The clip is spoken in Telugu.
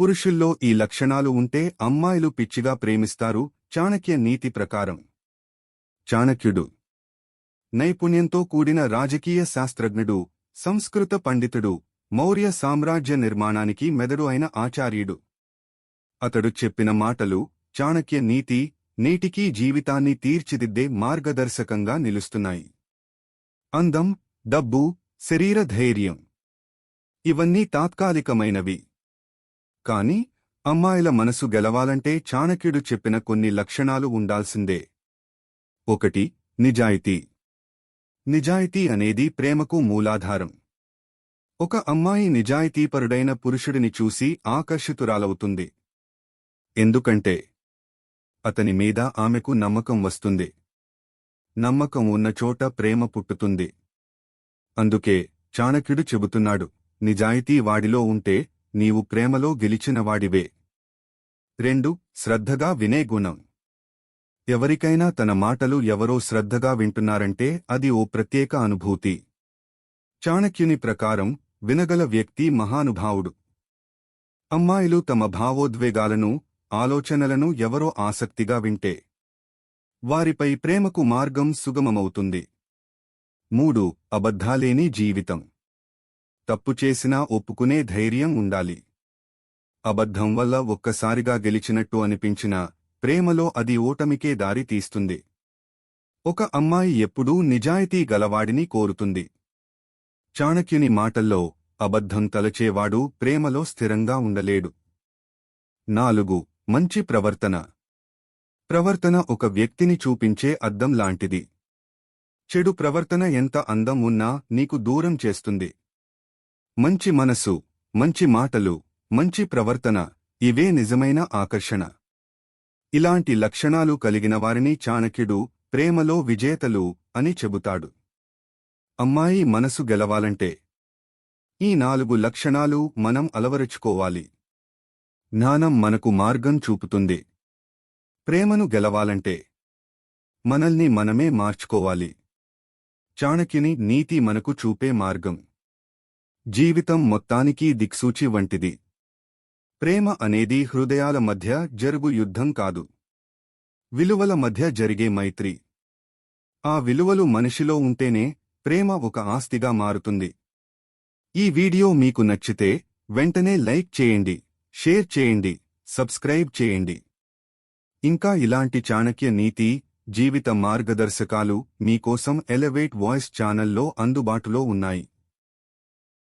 పురుషుల్లో ఈ లక్షణాలు ఉంటే అమ్మాయిలు పిచ్చిగా ప్రేమిస్తారు. చాణక్య నీతి ప్రకారం. చాణక్యుడు. నైపుణ్యంతో కూడిన రాజకీయ శాస్త్రజ్ఞుడు సంస్కృత పండితుడు మౌర్య సామ్రాజ్య నిర్మాణానికి మెదడు అయిన ఆచార్యుడు. అతడు చెప్పిన మాటలు చాణక్య నీతి నేటికీ జీవితాన్ని తీర్చిదిద్దే మార్గదర్శకంగా నిలుస్తున్నాయి. అందం డబ్బు శరీర ధైర్యం. ఇవన్నీ తాత్కాలికమైనవి. కాని అమ్మాయిల మనసు గెలవాలంటే చాణక్యుడు చెప్పిన కొన్ని లక్షణాలు ఉండాల్సిందే. ఒకటి నిజాయితీ. నిజాయితీ అనేది ప్రేమకు మూలాధారం. ఒక అమ్మాయి నిజాయితీపరుడైన పురుషుడిని చూసి ఆకర్షితురాలవుతుంది. ఎందుకంటే అతని మీద ఆమెకు నమ్మకం వస్తుంది. నమ్మకం ఉన్న చోట ప్రేమ పుట్టుతుంది. అందుకే చాణక్యుడు చెబుతున్నాడు నిజాయితీ వాడిలో ఉంటే నీవు ప్రేమలో గెలిచినవాడివే. రెండు శ్రద్ధగా వినే గుణం. ఎవరికైనా తన మాటలు ఎవరో శ్రద్ధగా వింటున్నారంటే అది ఓ ప్రత్యేక అనుభూతి. చాణక్యుని ప్రకారం వినగల వ్యక్తి మహానుభావుడు. అమ్మాయిలు తమ భావోద్వేగాలను ఆలోచనలను ఎవరో ఆసక్తిగా వింటే. వారిపై ప్రేమకు మార్గం సుగమమవుతుంది. మూడు అబద్ధాలేని జీవితం. తప్పు చేసినా ఒప్పుకునే ధైర్యం ఉండాలి. అబద్ధం వల్ల ఒక్కసారిగా గెలిచినట్టు అనిపించినా ప్రేమలో అది ఓటమికే దారి తీస్తుంది. ఒక అమ్మాయి ఎప్పుడూ నిజాయితీ గలవాడిని కోరుతుంది. చాణక్యుని మాటల్లో అబద్ధం తలచేవాడు ప్రేమలో స్థిరంగా ఉండలేడు. నాలుగు మంచి ప్రవర్తన. ప్రవర్తన ఒక వ్యక్తిని చూపించే అద్దం లాంటిది. చెడు ప్రవర్తన ఎంత అందం ఉన్నా నీకు దూరం చేస్తుంది. మంచి మనసు మంచి మాటలు మంచి ప్రవర్తన ఇవే నిజమైన ఆకర్షణ. ఇలాంటి లక్షణాలు కలిగిన వారిని చాణక్యుడు ప్రేమలో విజేతలు అని చెబుతాడు. అమ్మాయి మనసు గెలవాలంటే ఈ నాలుగు లక్షణాలు మనం అలవరుచుకోవాలి. జ్ఞానం మనకు మార్గం చూపుతుంది. ప్రేమను గెలవాలంటే మనల్ని మనమే మార్చుకోవాలి. చాణక్యుని నీతి మనకు చూపే మార్గం. జీవితం మొత్తానికి దిక్సూచి వంటిది. ప్రేమ అనేది హృదయాల మధ్య జరుగు యుద్ధం కాదు. విలువల మధ్య జరిగే మైత్రి. ఆ విలువలు మనిషిలో ఉంటేనే ప్రేమ ఒక ఆస్తిగా మారుతుంది. ఈ వీడియో మీకు నచ్చితే వెంటనే లైక్ చేయండి షేర్ చేయండి సబ్స్క్రైబ్ చేయండి. ఇంకా ఇలాంటి చాణక్య నీతి జీవిత మార్గదర్శకాలు మీకోసం ఎలవేట్ వాయిస్ ఛానల్లో అందుబాటులో ఉన్నాయి.